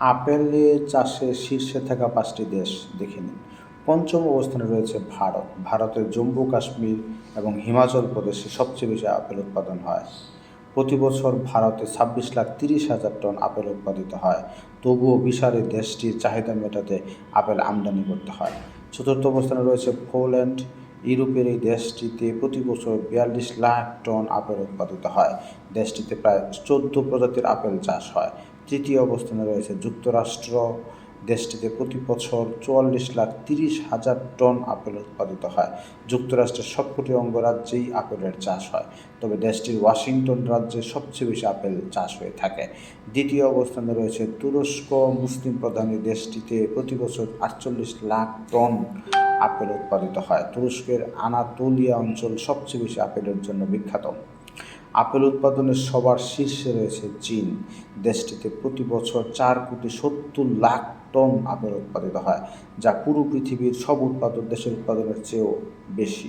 আপেলের চাষে শীর্ষে থাকা পাঁচটি দেশ, দেখে নিন। পঞ্চম অবস্থানে রয়েছে ভারত। ভারতের জম্মু, কাশ্মীর এবং হিমাচল প্রদেশে সবচেয়ে বেশি আপেল উৎপাদন হয়। প্রতি বছর ভারতে ছাব্বিশ লাখ তিরিশ হাজার টন আপেল উৎপাদিত হয়। তবুও বিশাল দেশটির চাহিদা মেটাতে আপেল আমদানি করতে হয়। চতুর্থ অবস্থানে রয়েছে পোল্যান্ড। ইউরোপের এই দেশটিতে প্রতি বছর বিয়াল্লিশ লাখ টন আপেল উৎপাদিত হয়। দেশটিতে প্রায় চোদ্দ প্রজাতির আপেল চাষ হয়। তৃতীয় অবস্থানে রয়েছে যুক্তরাষ্ট্র। দেশটিতে প্রতি বছর চুয়াল্লিশ লাখ তিরিশ হাজার টন আপেল উৎপাদিত হয়। যুক্তরাষ্ট্রের সবকটি অঙ্গরাজ্যেই আপেলের চাষ হয়। তবে দেশটির ওয়াশিংটন রাজ্যে সবচেয়ে বেশি আপেল চাষ হয়ে থাকে। দ্বিতীয় অবস্থানে রয়েছে তুরস্ক। মুসলিম প্রধান দেশটিতে প্রতি বছর আটচল্লিশ লাখ টন আপেল উৎপাদিত হয়। তুরস্কের আনাতোলিয়া অঞ্চল সবচেয়ে বেশি আপেলের জন্য বিখ্যাত। আপেল উৎপাদনের সবার শীর্ষে রয়েছে চীন। দেশটিতে প্রতি বছর চার কোটি সত্তর লাখ টন আপেল উৎপাদিত হয়, যা পুরো পৃথিবীর সব উৎপাদক দেশের উৎপাদনের চেয়েও বেশি।